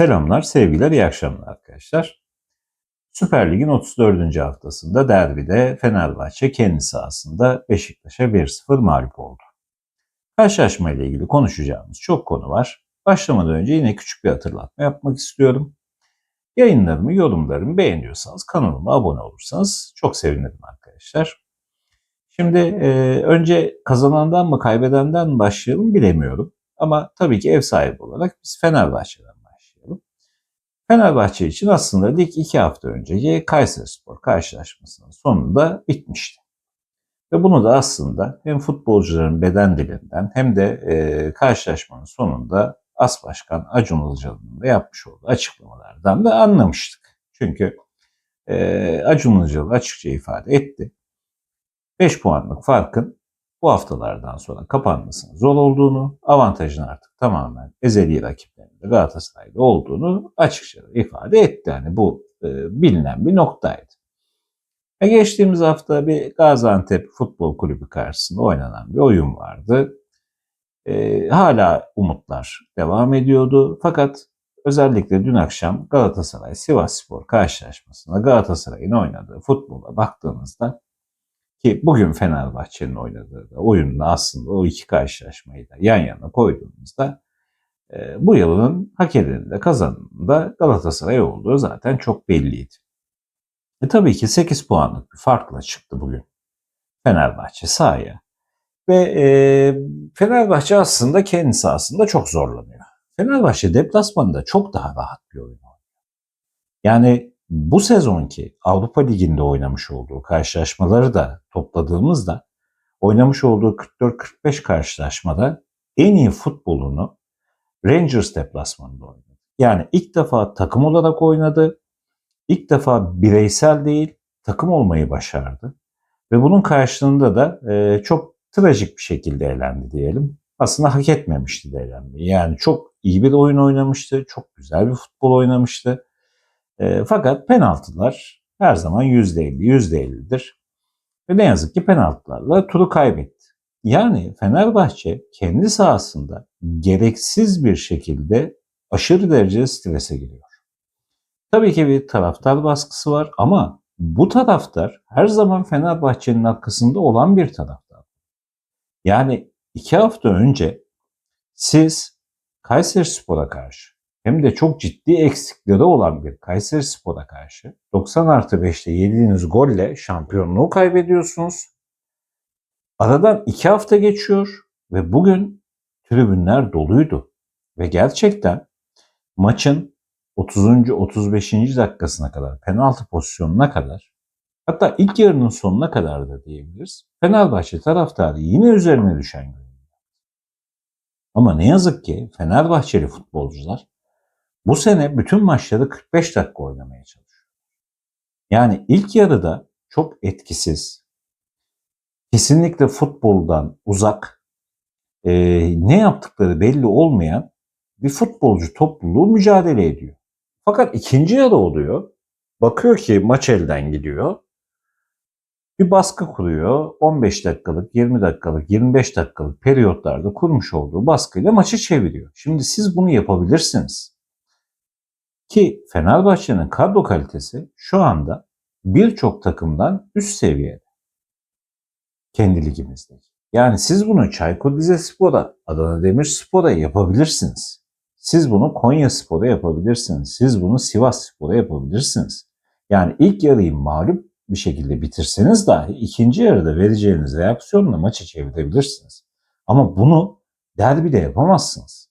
Selamlar, sevgiler, iyi akşamlar arkadaşlar. Süper Lig'in 34. haftasında derbide Fenerbahçe kendi sahasında Beşiktaş'a 1-0 mağlup oldu. Karşılaşma ile ilgili konuşacağımız çok konu var. Başlamadan önce yine küçük bir hatırlatma yapmak istiyorum. Yayınlarımı, yorumlarımı beğeniyorsanız kanalıma abone olursanız çok sevinirim arkadaşlar. Şimdi e, önce kazanandan mı kaybedenden mi başlayalım bilemiyorum. Ama tabii ki ev sahibi olarak biz Fenerbahçe'den. Fenerbahçe için aslında lig iki hafta önceki Kayserispor karşılaşmasının sonunda bitmişti. Ve bunu da aslında hem futbolcuların beden dilinden hem de e, karşılaşmanın sonunda As Başkan Acun Ilıcalı'nın da yapmış olduğu açıklamalardan da anlamıştık. Çünkü e, Acun Ilıcalı açıkça ifade etti. 5 puanlık farkın bu haftalardan sonra kapanmasının zor olduğunu, avantajın artık tamamen ezeli rakiplerinde Galatasaray'da olduğunu açıkça ifade etti. Yani bu e, bilinen bir noktaydı. E geçtiğimiz hafta bir Gaziantep Futbol Kulübü karşısında oynanan bir oyun vardı. E, hala umutlar devam ediyordu. Fakat özellikle dün akşam Galatasaray Sivas Spor karşılaşmasında Galatasaray'ın oynadığı futbola baktığımızda ki bugün Fenerbahçe'nin oynadığı oyunla aslında o iki karşılaşmayı da yan yana koyduğumuzda e, bu yılın hak edeni de Galatasaray olduğu zaten çok belliydi. E tabii ki 8 puanlık bir farkla çıktı bugün Fenerbahçe sahaya. Ve e, Fenerbahçe aslında kendisi aslında çok zorlanıyor. Fenerbahçe deplasmanında çok daha rahat bir oyun oynuyor. Yani bu sezonki Avrupa Ligi'nde oynamış olduğu karşılaşmaları da topladığımızda oynamış olduğu 44-45 karşılaşmada en iyi futbolunu Rangers deplasmanında oynadı. Yani ilk defa takım olarak oynadı. İlk defa bireysel değil takım olmayı başardı. Ve bunun karşılığında da e, çok trajik bir şekilde eğlendi diyelim. Aslında hak etmemişti de eğlenmeyi. Yani çok iyi bir oyun oynamıştı. Çok güzel bir futbol oynamıştı. E, fakat penaltılar her zaman %50, %50'dir. Ve ne yazık ki penaltılarla turu kaybetti. Yani Fenerbahçe kendi sahasında gereksiz bir şekilde aşırı derecede strese giriyor. Tabii ki bir taraftar baskısı var ama bu taraftar her zaman Fenerbahçe'nin arkasında olan bir taraftar. Yani iki hafta önce siz Kayseri Spor'a karşı hem de çok ciddi eksikleri olan bir Kayseri Spor'a karşı 90 artı 5'te yediğiniz golle şampiyonluğu kaybediyorsunuz. Aradan iki hafta geçiyor ve bugün tribünler doluydu. Ve gerçekten maçın 30. 35. dakikasına kadar, penaltı pozisyonuna kadar hatta ilk yarının sonuna kadar da diyebiliriz. Fenerbahçe taraftarı yine üzerine düşen görüyor. Ama ne yazık ki Fenerbahçeli futbolcular bu sene bütün maçları 45 dakika oynamaya çalışıyor. Yani ilk yarıda çok etkisiz, kesinlikle futboldan uzak, e, ne yaptıkları belli olmayan bir futbolcu topluluğu mücadele ediyor. Fakat ikinci yarı oluyor. Bakıyor ki maç elden gidiyor. Bir baskı kuruyor. 15 dakikalık, 20 dakikalık, 25 dakikalık periyotlarda kurmuş olduğu baskıyla maçı çeviriyor. Şimdi siz bunu yapabilirsiniz. Ki Fenerbahçe'nin kadro kalitesi şu anda birçok takımdan üst seviyede. Kendi ligimizde. Yani siz bunu Çaykur Rizespor'a, Adana Demirspor'a yapabilirsiniz. Siz bunu Konya Spor'a yapabilirsiniz. Siz bunu Sivas Spor'a yapabilirsiniz. Yani ilk yarıyı mağlup bir şekilde bitirseniz dahi ikinci yarıda vereceğiniz reaksiyonla maçı çevirebilirsiniz. Ama bunu derbide yapamazsınız.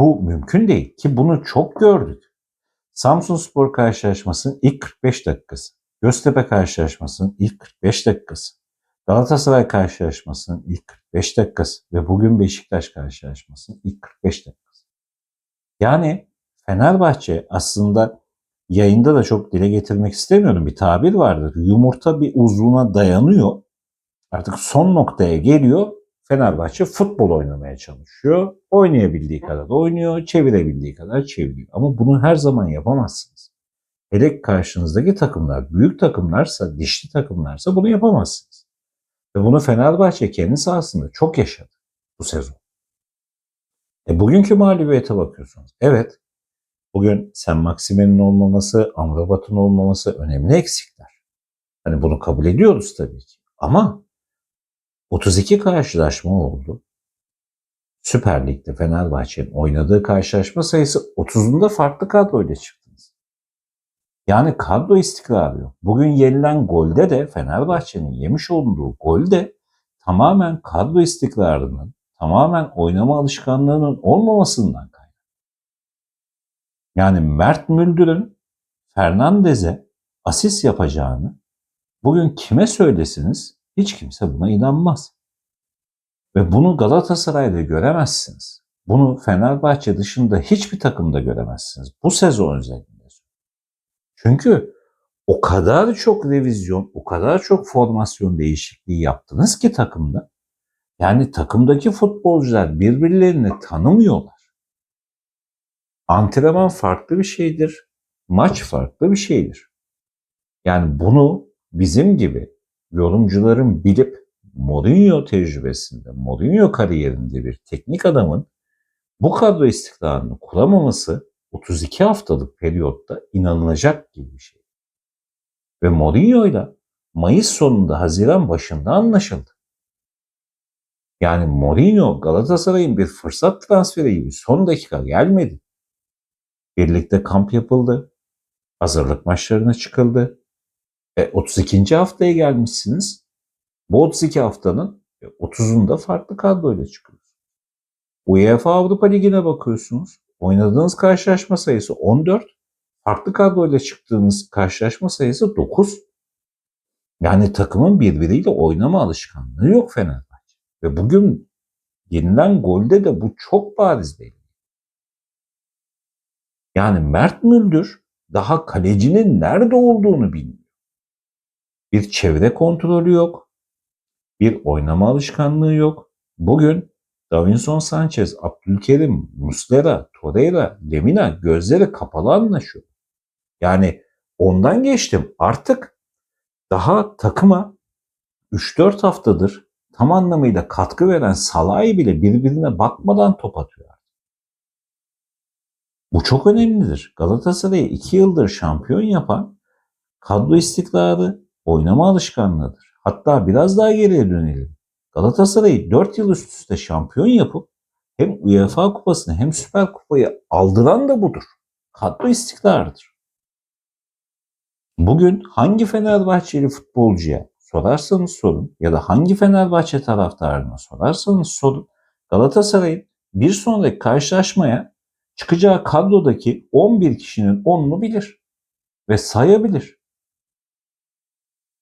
Bu mümkün değil ki bunu çok gördük. Samsun Spor karşılaşmasının ilk 45 dakikası, Göztepe karşılaşmasının ilk 45 dakikası, Galatasaray karşılaşmasının ilk 45 dakikası ve bugün Beşiktaş karşılaşmasının ilk 45 dakikası. Yani Fenerbahçe aslında yayında da çok dile getirmek istemiyorum. Bir tabir vardır. Yumurta bir uzuna dayanıyor. Artık son noktaya geliyor. Fenerbahçe futbol oynamaya çalışıyor. Oynayabildiği kadar oynuyor, çevirebildiği kadar çeviriyor. Ama bunu her zaman yapamazsınız. Hele karşınızdaki takımlar büyük takımlarsa, dişli takımlarsa bunu yapamazsınız. Ve bunu Fenerbahçe kendi sahasında çok yaşadı bu sezon. E bugünkü mağlubiyete bakıyorsunuz. Evet. Bugün Sen Maksime'nin olmaması, Amrabat'ın olmaması önemli eksikler. Hani bunu kabul ediyoruz tabii ki. Ama 32 karşılaşma oldu. Süper Lig'de Fenerbahçe'nin oynadığı karşılaşma sayısı 30'unda farklı kadroyla çıktınız. Yani kadro istikrarı yok. Bugün yenilen golde de Fenerbahçe'nin yemiş olduğu golde tamamen kadro istikrarının, tamamen oynama alışkanlığının olmamasından kaynaklı. Yani Mert Müldür'ün Fernandez'e asist yapacağını bugün kime söylesiniz hiç kimse buna inanmaz. Ve bunu Galatasaray'da göremezsiniz. Bunu Fenerbahçe dışında hiçbir takımda göremezsiniz. Bu sezon özelinde. Çünkü o kadar çok revizyon, o kadar çok formasyon değişikliği yaptınız ki takımda. Yani takımdaki futbolcular birbirlerini tanımıyorlar. Antrenman farklı bir şeydir. Maç farklı bir şeydir. Yani bunu bizim gibi yorumcuların bilip Mourinho tecrübesinde, Mourinho kariyerinde bir teknik adamın bu kadro istikrarını kuramaması 32 haftalık periyotta inanılacak gibi bir şey. Ve Mourinho ile Mayıs sonunda Haziran başında anlaşıldı. Yani Mourinho Galatasaray'ın bir fırsat transferi gibi son dakika gelmedi. Birlikte kamp yapıldı. Hazırlık maçlarına çıkıldı. E, 32. haftaya gelmişsiniz. Bu 32 haftanın 30'unda farklı kadroyla çıkıyorsunuz. UEFA Avrupa Ligi'ne bakıyorsunuz. Oynadığınız karşılaşma sayısı 14. Farklı kadroyla çıktığınız karşılaşma sayısı 9. Yani takımın birbiriyle oynama alışkanlığı yok Fenerbahçe. Ve bugün yenilen golde de bu çok bariz belli. Yani Mert Müldür daha kalecinin nerede olduğunu bilmiyor. Bir çevre kontrolü yok. Bir oynama alışkanlığı yok. Bugün Davinson Sanchez, Abdülkerim, Muslera, Torreira, Lemina gözleri kapalı anlaşıyor. Yani ondan geçtim. Artık daha takıma 3-4 haftadır tam anlamıyla katkı veren Salah'ı bile birbirine bakmadan top atıyor. Bu çok önemlidir. Galatasaray'ı 2 yıldır şampiyon yapan kadro istikrarı, oynama alışkanlığıdır. Hatta biraz daha geriye dönelim. Galatasaray'ı 4 yıl üst üste şampiyon yapıp hem UEFA kupasını hem Süper Kupayı aldıran da budur. Kadro istikrarıdır. Bugün hangi Fenerbahçeli futbolcuya sorarsanız sorun ya da hangi Fenerbahçe taraftarına sorarsanız sorun Galatasaray'ın bir sonraki karşılaşmaya çıkacağı kadrodaki 11 kişinin 10'unu bilir ve sayabilir.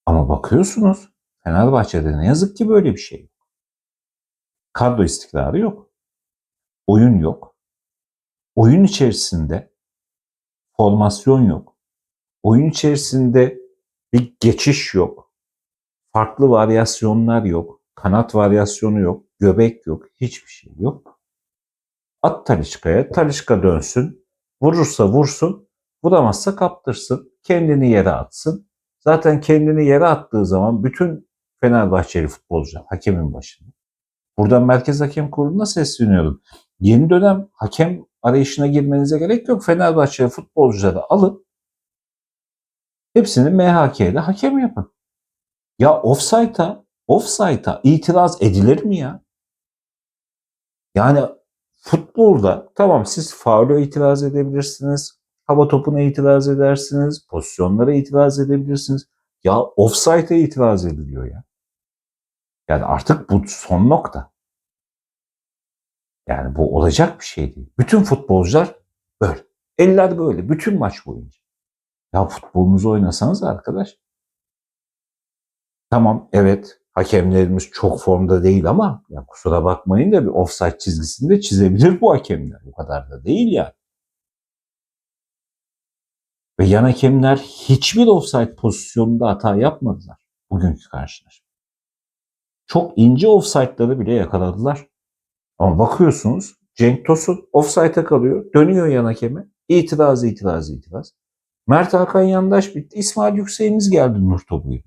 Ama bakıyorsunuz Fenerbahçe'de ne yazık ki böyle bir şey yok. Kadro istikrarı yok. Oyun yok. Oyun içerisinde formasyon yok. Oyun içerisinde bir geçiş yok. Farklı varyasyonlar yok. Kanat varyasyonu yok. Göbek yok. Hiçbir şey yok. At Talişka'ya. Talişka dönsün. Vurursa vursun. Vuramazsa kaptırsın. Kendini yere atsın. Zaten kendini yere attığı zaman bütün Fenerbahçeli futbolcular hakemin başında. Buradan Merkez Hakem Kurulu'na sesleniyorum. Yeni dönem hakem arayışına girmenize gerek yok. Fenerbahçeli futbolcuları alın. Hepsini MHK'de hakem yapın. Ya offside'a, offside'a itiraz edilir mi ya? Yani futbolda tamam siz faule itiraz edebilirsiniz. Hava topuna itiraz edersiniz. Pozisyonlara itiraz edebilirsiniz. Ya offside'a itiraz ediliyor ya. Yani artık bu son nokta. Yani bu olacak bir şey değil. Bütün futbolcular böyle. Eller böyle. Bütün maç boyunca. Ya futbolunuzu oynasanız arkadaş. Tamam evet hakemlerimiz çok formda değil ama ya kusura bakmayın da bir offside çizgisini de çizebilir bu hakemler. Bu kadar da değil yani. Ve yan hakemler hiçbir offside pozisyonunda hata yapmadılar bugünkü karşılaşma. Çok ince offside'ları bile yakaladılar. Ama bakıyorsunuz Cenk Tosun offside'a kalıyor. Dönüyor yan hakeme. İtiraz, itiraz, itiraz. Mert Hakan yandaş bitti. İsmail Yüksek'imiz geldi Nur Topu'yu.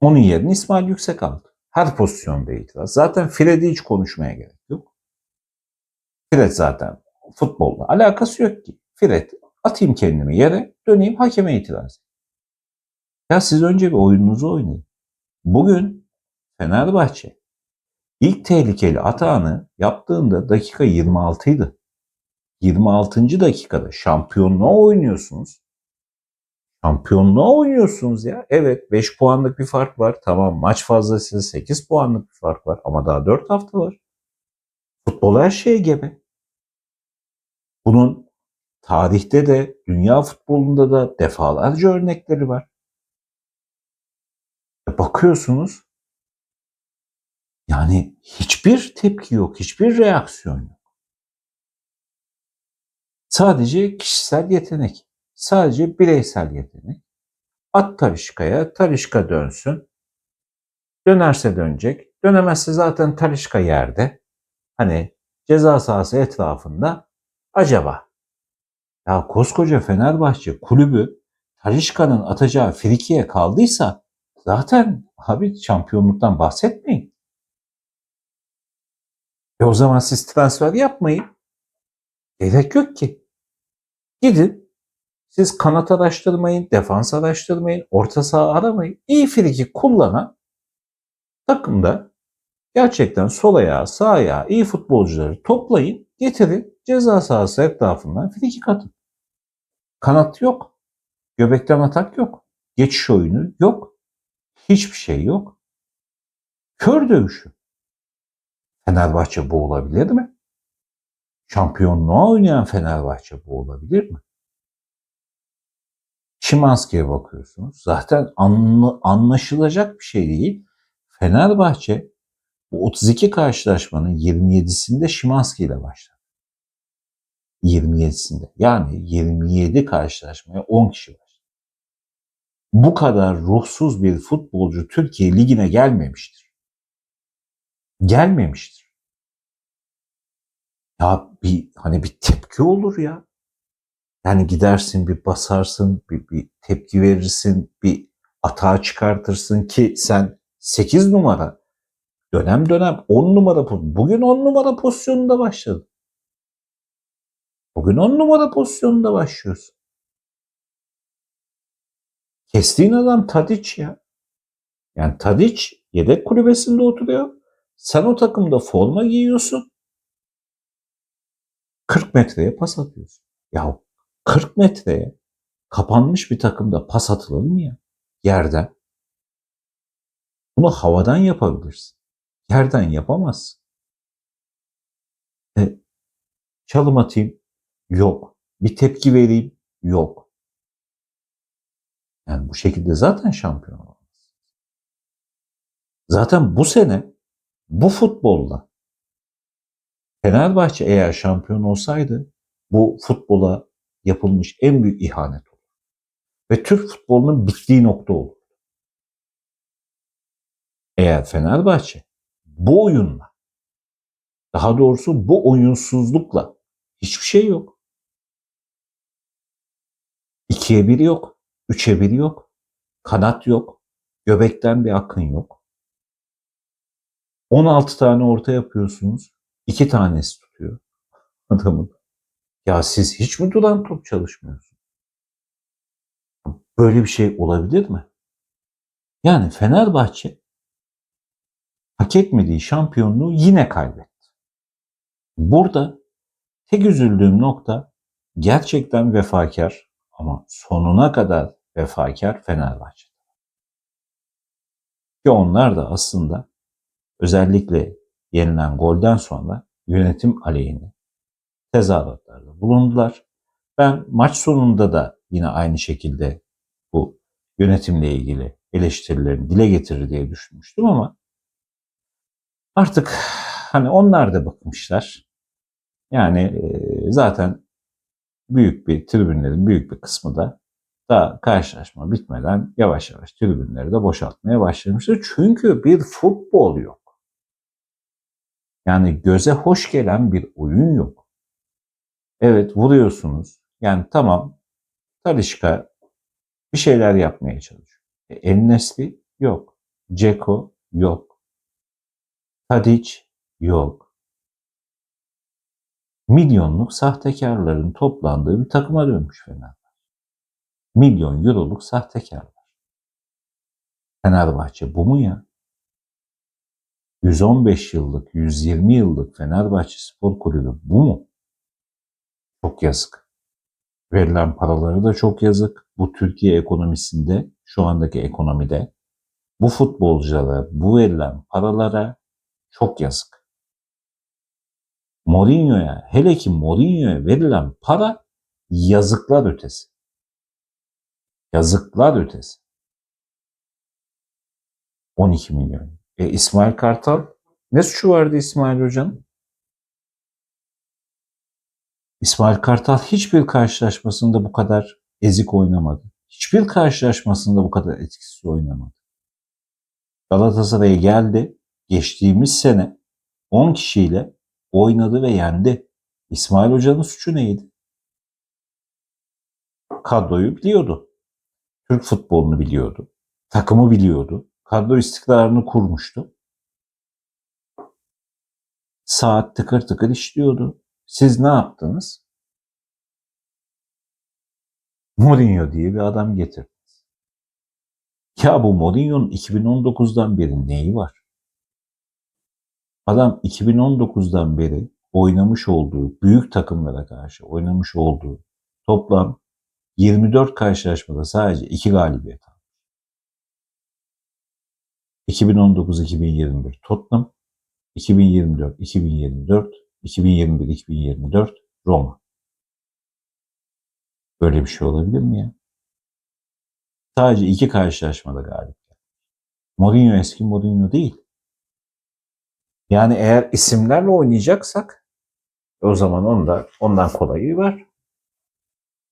Onun yerine İsmail Yüksek aldı. Her pozisyonda itiraz. Zaten Fred'i hiç konuşmaya gerek yok. Fred zaten futbolla alakası yok ki. Fred atayım kendimi yere döneyim hakeme itiraz. Ya siz önce bir oyununuzu oynayın. Bugün Fenerbahçe ilk tehlikeli atağını yaptığında dakika 26 idi. 26. dakikada şampiyonluğa oynuyorsunuz. Şampiyonluğa oynuyorsunuz ya. Evet 5 puanlık bir fark var. Tamam maç fazlasıyla 8 puanlık bir fark var. Ama daha 4 hafta var. Futbol her şeye gebe. Bunun tarihte de dünya futbolunda da defalarca örnekleri var. Bakıyorsunuz yani hiçbir tepki yok, hiçbir reaksiyon yok. Sadece kişisel yetenek, sadece bireysel yetenek. At Talişka'ya, Talişka dönsün. Dönerse dönecek, dönemezse zaten Talişka yerde. Hani ceza sahası etrafında acaba ya koskoca Fenerbahçe kulübü Talişka'nın atacağı frikiye kaldıysa zaten abi şampiyonluktan bahsetmeyin. E o zaman siz transfer yapmayın. Gerek yok ki. Gidin siz kanat araştırmayın, defans araştırmayın, orta saha aramayın. İyi friki kullanan takımda gerçekten sol ayağı, sağ ayağı iyi futbolcuları toplayın, getirin ceza sahası etrafından frikik atın. Kanat yok. Göbekten atak yok. Geçiş oyunu yok. Hiçbir şey yok. Kör dövüşü. Fenerbahçe bu olabilir mi? Şampiyonluğa oynayan Fenerbahçe bu olabilir mi? Şimanski'ye bakıyorsunuz. Zaten anla, anlaşılacak bir şey değil. Fenerbahçe bu 32 karşılaşmanın 27'sinde Şimanski ile başladı. 27'sinde. Yani 27 karşılaşmaya 10 kişi var. Bu kadar ruhsuz bir futbolcu Türkiye Ligi'ne gelmemiştir. Gelmemiştir. Ya bir hani bir tepki olur ya. Yani gidersin bir basarsın, bir, bir tepki verirsin, bir atağa çıkartırsın ki sen 8 numara dönem dönem 10 numara bugün 10 numara pozisyonunda başladın. Bugün 10 numara pozisyonunda başlıyorsun. Kestiğin adam Tadiç ya. Yani Tadiç yedek kulübesinde oturuyor. Sen o takımda forma giyiyorsun. 40 metreye pas atıyorsun. Ya 40 metreye kapanmış bir takımda pas atılır mı ya? Yerden. Bunu havadan yapabilirsin. Yerden yapamazsın. E, çalım atayım. Yok. Bir tepki vereyim. Yok. Yani bu şekilde zaten şampiyon olamaz. Zaten bu sene bu futbolla Fenerbahçe eğer şampiyon olsaydı bu futbola yapılmış en büyük ihanet olur. Ve Türk futbolunun bittiği nokta olur. Eğer Fenerbahçe bu oyunla daha doğrusu bu oyunsuzlukla hiçbir şey yok. İkiye bir yok. Üçe bir yok. Kanat yok. Göbekten bir akın yok. 16 tane orta yapıyorsunuz. 2 tanesi tutuyor adamın. Ya siz hiç mi duran top çalışmıyorsunuz? Böyle bir şey olabilir mi? Yani Fenerbahçe hak etmediği şampiyonluğu yine kaybetti. Burada tek üzüldüğüm nokta gerçekten vefakar ama sonuna kadar vefakar Fenerbahçe. Ki onlar da aslında özellikle yenilen golden sonra yönetim aleyhine tezahüratlarda bulundular. Ben maç sonunda da yine aynı şekilde bu yönetimle ilgili eleştirilerini dile getirir diye düşünmüştüm ama artık hani onlar da bakmışlar. Yani zaten büyük bir tribünlerin büyük bir kısmı da daha karşılaşma bitmeden yavaş yavaş tribünleri de boşaltmaya başlamıştır. Çünkü bir futbol yok. Yani göze hoş gelen bir oyun yok. Evet vuruyorsunuz. Yani tamam Talişka bir şeyler yapmaya çalışıyor. E, Ennesli yok. Ceko yok. Tadic yok. Milyonluk sahtekarların toplandığı bir takıma dönmüş Fenerbahçe. Milyon euroluk sahtekarlar. Fenerbahçe bu mu ya? 115 yıllık, 120 yıllık Fenerbahçe Spor Kulübü bu mu? Çok yazık. Verilen paraları da çok yazık. Bu Türkiye ekonomisinde, şu andaki ekonomide bu futbolculara, bu verilen paralara çok yazık. Mourinho'ya, hele ki Mourinho'ya verilen para yazıklar ötesi. Yazıklar ötesi. 12 milyon. E İsmail Kartal ne suçu vardı İsmail Hoca'nın? İsmail Kartal hiçbir karşılaşmasında bu kadar ezik oynamadı. Hiçbir karşılaşmasında bu kadar etkisiz oynamadı. Galatasaray'a geldi. Geçtiğimiz sene 10 kişiyle oynadı ve yendi. İsmail Hoca'nın suçu neydi? Kadroyu biliyordu. Türk futbolunu biliyordu. Takımı biliyordu. Kadro istikrarını kurmuştu. Saat tıkır tıkır işliyordu. Siz ne yaptınız? Mourinho diye bir adam getirdiniz. Ya bu Mourinho'nun 2019'dan beri neyi var? Adam 2019'dan beri oynamış olduğu, büyük takımlara karşı oynamış olduğu toplam 24 karşılaşmada sadece 2 galibiyet aldı. 2019-2021 Tottenham, 2024-2024, 2021-2024 Roma. Böyle bir şey olabilir mi ya? Sadece iki karşılaşmada galip. Mourinho eski Mourinho değil. Yani eğer isimlerle oynayacaksak o zaman onda ondan kolayı var.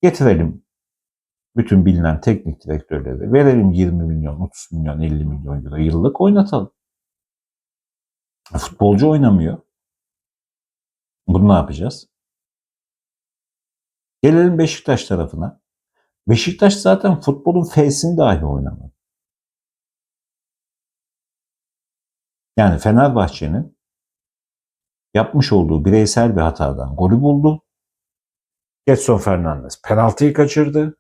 Getirelim bütün bilinen teknik direktörleri. Verelim 20 milyon, 30 milyon, 50 milyon euro yıllık oynatalım. Futbolcu oynamıyor. Bunu ne yapacağız? Gelelim Beşiktaş tarafına. Beşiktaş zaten futbolun F'sini dahi oynamadı. Yani Fenerbahçe'nin yapmış olduğu bireysel bir hatadan golü buldu. Getson Fernandes penaltıyı kaçırdı.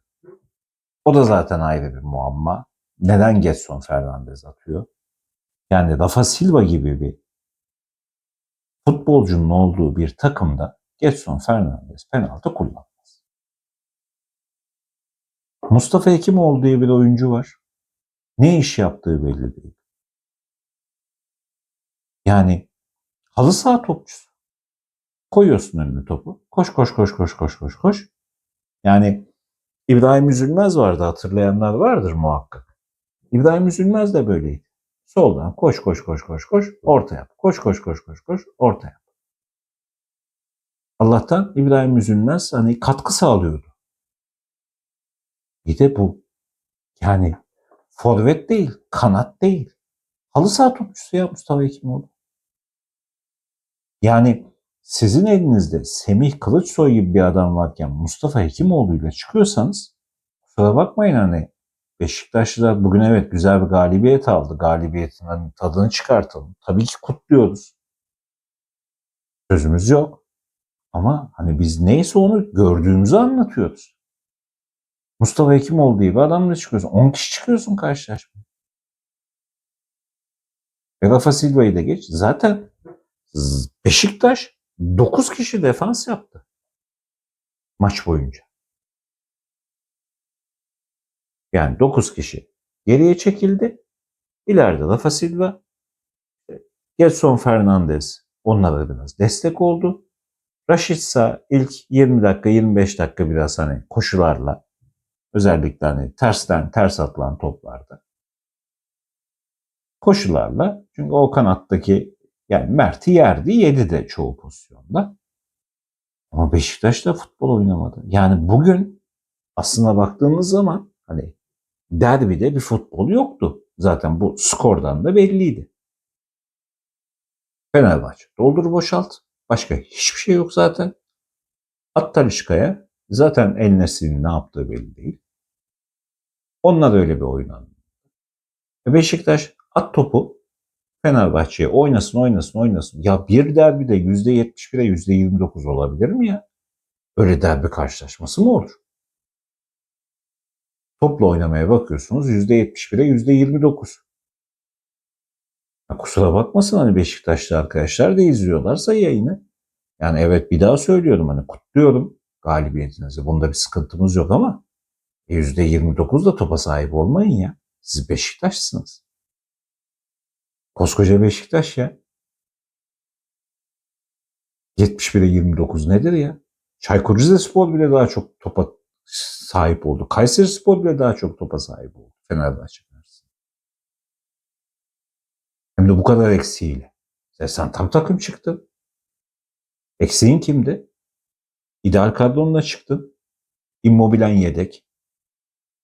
O da zaten ayrı bir muamma. Neden Getson Fernandes atıyor? Yani Rafa Silva gibi bir futbolcunun olduğu bir takımda Getson Fernandes penaltı kullanmaz. Mustafa Hekimoğlu diye bir oyuncu var. Ne iş yaptığı belli değil. Yani halı saha topçusu. Koyuyorsun önüne topu. Koş koş koş koş koş koş koş. Yani İbrahim Üzülmez vardı hatırlayanlar vardır muhakkak. İbrahim Üzülmez de böyleydi. Soldan koş koş koş koş koş orta yap. Koş koş koş koş koş orta yap. Allah'tan İbrahim Üzülmez hani katkı sağlıyordu. Bir de bu. Yani forvet değil, kanat değil. Halı saha topçusu ya Mustafa Hekimoğlu. Yani sizin elinizde Semih Kılıçsoy gibi bir adam varken Mustafa Hekimoğlu ile çıkıyorsanız kusura bakmayın hani Beşiktaşlılar bugün evet güzel bir galibiyet aldı. Galibiyetin hani tadını çıkartalım. Tabii ki kutluyoruz. Sözümüz yok. Ama hani biz neyse onu gördüğümüzü anlatıyoruz. Mustafa Hekimoğlu diye bir adamla çıkıyorsun. 10 kişi çıkıyorsun karşılaşmaya. Rafa Silva'yı da geç. Zaten Beşiktaş 9 kişi defans yaptı. Maç boyunca. Yani 9 kişi geriye çekildi. İleride Rafa Silva, Gelson Fernandez onlara biraz destek oldu. Raşitsa ilk 20 dakika 25 dakika biraz hani koşularla özellikle hani tersten ters atılan toplarda koşularla çünkü o kanattaki yani Mert'i yerdi yedi de çoğu pozisyonda. Ama Beşiktaş da futbol oynamadı. Yani bugün aslına baktığımız zaman hani derbide bir futbol yoktu. Zaten bu skordan da belliydi. Fenerbahçe doldur boşalt. Başka hiçbir şey yok zaten. At Talişka'ya zaten El Nesri'nin ne yaptığı belli değil. Onlar öyle bir oyun anladı. Beşiktaş at topu Fenerbahçe'ye oynasın oynasın oynasın. Ya bir derbide %71'e %29 olabilir mi ya? Öyle derbi karşılaşması mı olur? Topla oynamaya bakıyorsunuz %71'e %29. Ya kusura bakmasın hani Beşiktaşlı arkadaşlar da izliyorlarsa yayını. Yani evet bir daha söylüyorum hani kutluyorum galibiyetinizi. Bunda bir sıkıntımız yok ama %29 da topa sahip olmayın ya. Siz Beşiktaşsınız. Koskoca Beşiktaş ya. 71'e 29 nedir ya? Çaykur Rizespor bile daha çok topa sahip oldu. Kayseri Spor bile daha çok topa sahip oldu. Fenerbahçe karşısında. Hem de bu kadar eksiğiyle. Sen, sen tam takım çıktın. Eksiğin kimdi? İdeal kadronla çıktın. Immobilen yedek.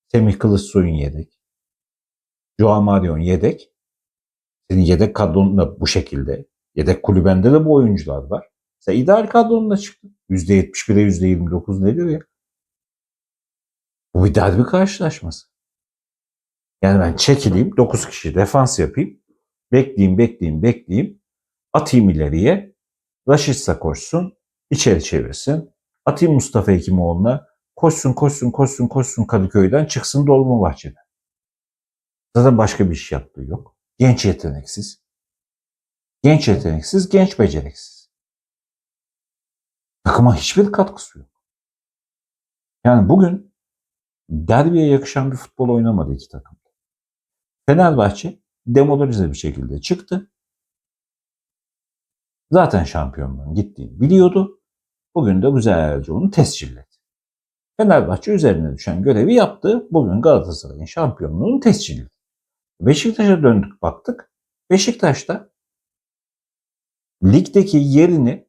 Semih Kılıçsoy'un yedek. Joao Marion yedek. Senin yedek kadronun da bu şekilde. Yedek kulübende de bu oyuncular var. Sen ideal kadronla çıktın. %71'e %29 nedir ya? Bu bir derbi karşılaşması. Yani ben çekileyim, 9 kişi defans yapayım. Bekleyeyim, bekleyeyim, bekleyeyim. Atayım ileriye. Raşitsa koşsun, içeri çevirsin. Atayım Mustafa Hekimoğlu'na. Koşsun, koşsun, koşsun, koşsun Kadıköy'den çıksın Dolmabahçe'den. Zaten başka bir iş yaptığı yok. Genç yeteneksiz. Genç yeteneksiz, genç beceriksiz. Takıma hiçbir katkısı yok. Yani bugün derbiye yakışan bir futbol oynamadı iki takım. Fenerbahçe demoralize bir şekilde çıktı. Zaten şampiyonluğun gittiğini biliyordu. Bugün de güzelce onu tescilledi. Fenerbahçe üzerine düşen görevi yaptı. Bugün Galatasaray'ın şampiyonluğunu tescilledi. Beşiktaş'a döndük baktık. Beşiktaş'ta ligdeki yerini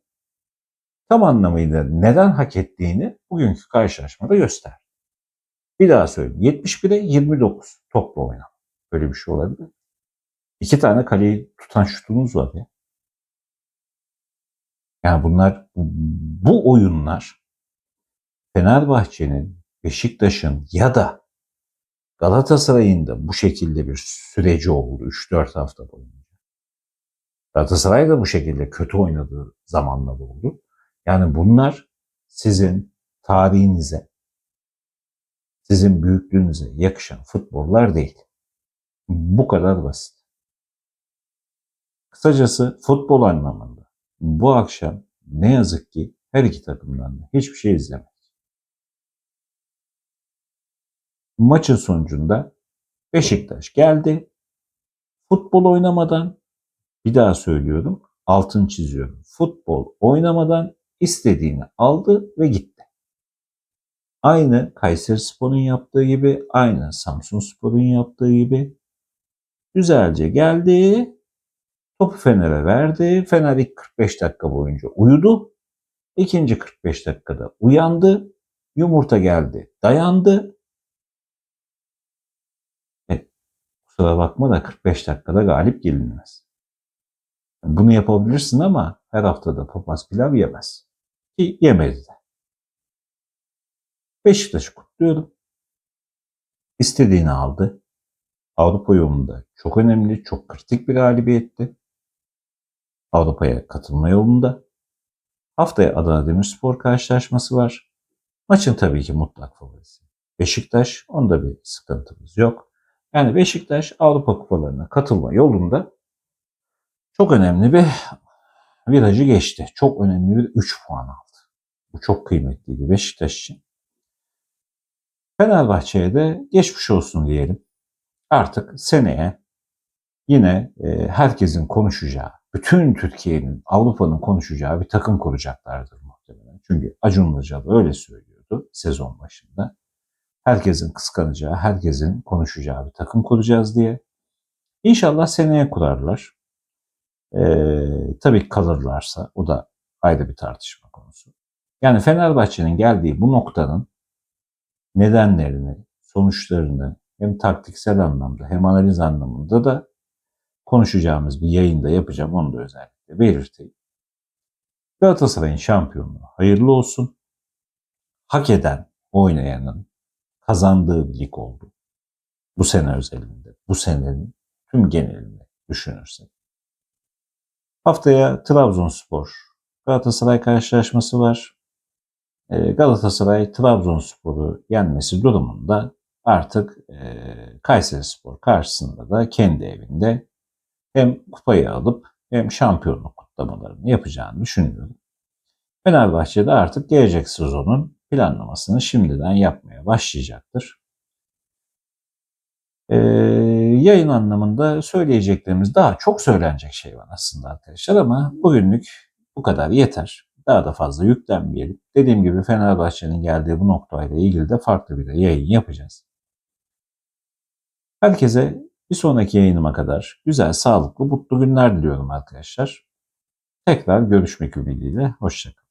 tam anlamıyla neden hak ettiğini bugünkü karşılaşmada gösterdi. Bir daha söyleyeyim. 71'e 29 topla oynadı. Böyle bir şey olabilir. İki tane kaleyi tutan şutunuz var ya. Yani bunlar bu oyunlar Fenerbahçe'nin, Beşiktaş'ın ya da Galatasaray'ın da bu şekilde bir süreci oldu 3-4 hafta boyunca. Galatasaray da bu şekilde kötü oynadığı zamanlar oldu. Yani bunlar sizin tarihinize, sizin büyüklüğünüze yakışan futbollar değil. Bu kadar basit. Kısacası futbol anlamında bu akşam ne yazık ki her iki takımdan da hiçbir şey izlemedik. Maçın sonucunda Beşiktaş geldi. Futbol oynamadan bir daha söylüyorum altın çiziyorum. Futbol oynamadan istediğini aldı ve gitti. Aynı Kayseri Spor'un yaptığı gibi, aynı Samsun Spor'un yaptığı gibi güzelce geldi. Topu Fener'e verdi. Fener ilk 45 dakika boyunca uyudu. İkinci 45 dakikada uyandı. Yumurta geldi, dayandı. E, kusura bakma da 45 dakikada galip gelinmez. Bunu yapabilirsin ama her haftada papaz pilav yemez. Ki yemedi de. Beşiktaş'ı kutluyorum. İstediğini aldı. Avrupa yolunda çok önemli, çok kritik bir galibiyetti. Avrupa'ya katılma yolunda. Haftaya Adana Demirspor karşılaşması var. Maçın tabii ki mutlak favorisi. Beşiktaş, onda bir sıkıntımız yok. Yani Beşiktaş Avrupa kupalarına katılma yolunda çok önemli bir virajı geçti. Çok önemli bir 3 puan aldı. Bu çok kıymetliydi Beşiktaş için. Fenerbahçe'ye de geçmiş olsun diyelim. Artık seneye yine e, herkesin konuşacağı, bütün Türkiye'nin, Avrupa'nın konuşacağı bir takım kuracaklardır muhtemelen. Çünkü Acun Ilıcalı öyle söylüyordu sezon başında. Herkesin kıskanacağı, herkesin konuşacağı bir takım kuracağız diye. İnşallah seneye kurarlar. Ee, tabii kalırlarsa o da ayrı bir tartışma konusu. Yani Fenerbahçe'nin geldiği bu noktanın nedenlerini, sonuçlarını hem taktiksel anlamda hem analiz anlamında da konuşacağımız bir yayında yapacağım. Onu da özellikle belirteyim. Galatasaray'ın şampiyonluğu hayırlı olsun. Hak eden oynayanın kazandığı bir lig oldu. Bu sene özelinde, bu senenin tüm genelini düşünürsek. Haftaya Trabzonspor Galatasaray karşılaşması var. Ee, Galatasaray Trabzonspor'u yenmesi durumunda artık e, Kayserispor karşısında da kendi evinde hem kupayı alıp hem şampiyonluk kutlamalarını yapacağını düşünüyorum. Fenerbahçe de artık gelecek sezonun planlamasını şimdiden yapmaya başlayacaktır. Ee, yayın anlamında söyleyeceklerimiz daha çok söylenecek şey var aslında arkadaşlar ama bugünlük bu kadar yeter. Daha da fazla yüklenmeyelim. Dediğim gibi Fenerbahçe'nin geldiği bu noktayla ilgili de farklı bir de yayın yapacağız. Herkese bir sonraki yayınıma kadar güzel, sağlıklı, mutlu günler diliyorum arkadaşlar. Tekrar görüşmek ümidiyle. Hoşçakalın.